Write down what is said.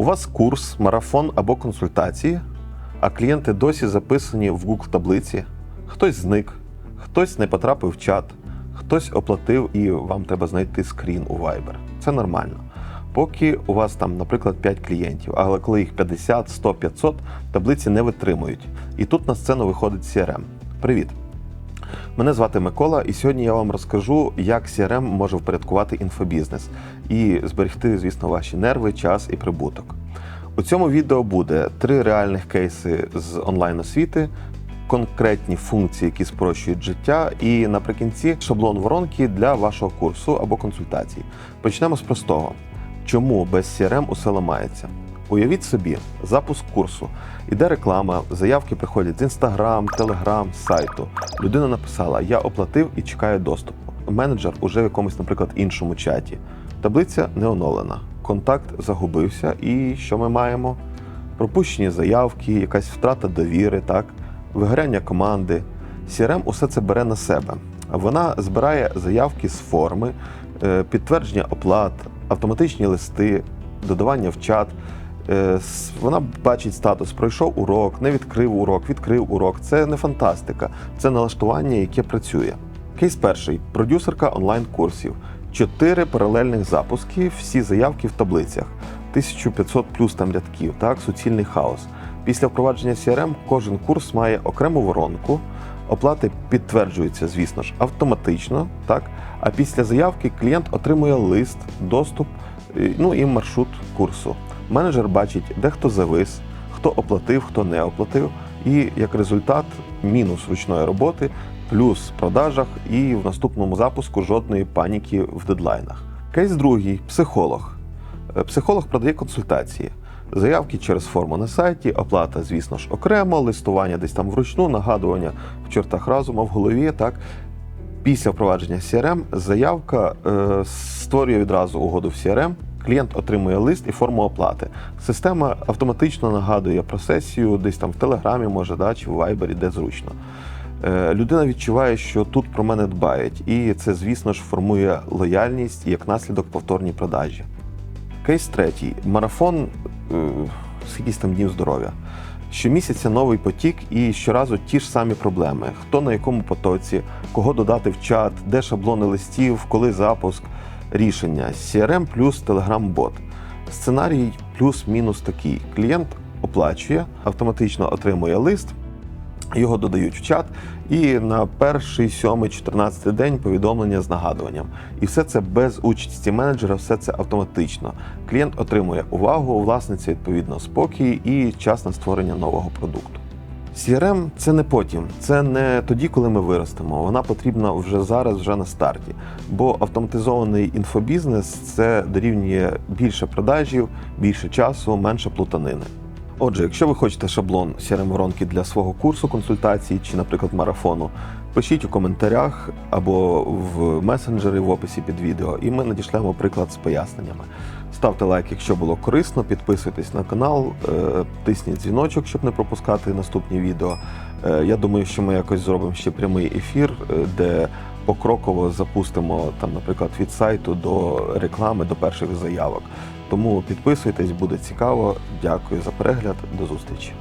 У вас курс, марафон або консультації, а клієнти досі записані в Google таблиці. Хтось зник, хтось не потрапив в чат, хтось оплатив і вам треба знайти скрін у Viber. Це нормально. Поки у вас там, наприклад, 5 клієнтів, але коли їх 50, 100, 500, таблиці не витримують. І тут на сцену виходить CRM. Привіт! Мене звати Микола, і сьогодні я вам розкажу, як CRM може впорядкувати інфобізнес і зберегти, звісно, ваші нерви, час і прибуток. У цьому відео буде три реальних кейси з онлайн-освіти, конкретні функції, які спрощують життя, і наприкінці шаблон воронки для вашого курсу або консультації. Почнемо з простого: чому без CRM усе ламається? Уявіть собі, запуск курсу. Іде реклама, заявки приходять з Telegram, з сайту. Людина написала: Я оплатив і чекаю доступу. Менеджер уже в якомусь, наприклад, іншому чаті. Таблиця не оновлена. Контакт загубився. І що ми маємо? Пропущені заявки, якась втрата довіри, так, вигоряння команди. CRM усе це бере на себе. Вона збирає заявки з форми, е, підтвердження оплат, автоматичні листи, додавання в чат. Е, Вона бачить статус, пройшов урок, не відкрив урок, відкрив урок. Це не фантастика, це налаштування, яке працює. Кейс перший продюсерка онлайн-курсів. Чотири паралельних запуски, всі заявки в таблицях. 1500 плюс там рядків, так, суцільний хаос. Після впровадження CRM кожен курс має окрему воронку. Оплати підтверджуються, звісно ж, автоматично, так. А після заявки клієнт отримує лист, доступ, ну і маршрут курсу. Менеджер бачить, де хто завис, хто оплатив, хто не оплатив, і як результат мінус ручної роботи, плюс в продажах і в наступному запуску жодної паніки в дедлайнах. Кейс другий психолог. Е, Психолог продає консультації. Заявки через форму на сайті, оплата, звісно ж, окремо, листування десь там вручну, нагадування в чортах разума в голові. Так після впровадження CRM заявка е, створює відразу угоду в CRM. Клієнт отримує лист і форму оплати. Система автоматично нагадує про сесію, десь там в Телеграмі, може, да, чи в Вайбері, де зручно. Е, Людина відчуває, що тут про мене дбають, і це, звісно ж, формує лояльність і як наслідок повторні продажі. Кейс третій. Марафон е, скількись там днів здоров'я. Щомісяця новий потік і щоразу ті ж самі проблеми: хто на якому потоці, кого додати в чат, де шаблони листів, коли запуск, рішення. CRM плюс Telegram-бот. Сценарій плюс-мінус такий. Клієнт оплачує, автоматично отримує лист, його додають в чат, і на перший, сьомий, 14 день повідомлення з нагадуванням. І все це без участі менеджера, все це автоматично. Клієнт отримує увагу, у власниці відповідно спокій і час на створення нового продукту. CRM – це не потім, це не тоді, коли ми виростемо. Вона потрібна вже зараз, вже на старті. Бо автоматизований інфобізнес це дорівнює більше продажів, більше часу, менше плутанини. Отже, якщо ви хочете шаблон CRM-воронки для свого курсу консультацій чи, наприклад, марафону, пишіть у коментарях або в месенджери в описі під відео, і ми надішлемо приклад з поясненнями. Ставте лайк, якщо було корисно, підписуйтесь на канал, е, тисніть дзвіночок, щоб не пропускати наступні відео. Е, Я думаю, що ми якось зробимо ще прямий ефір, е, де покроково запустимо там, наприклад, від сайту до реклами, до перших заявок. Тому підписуйтесь, буде цікаво. Дякую за перегляд. До зустрічі.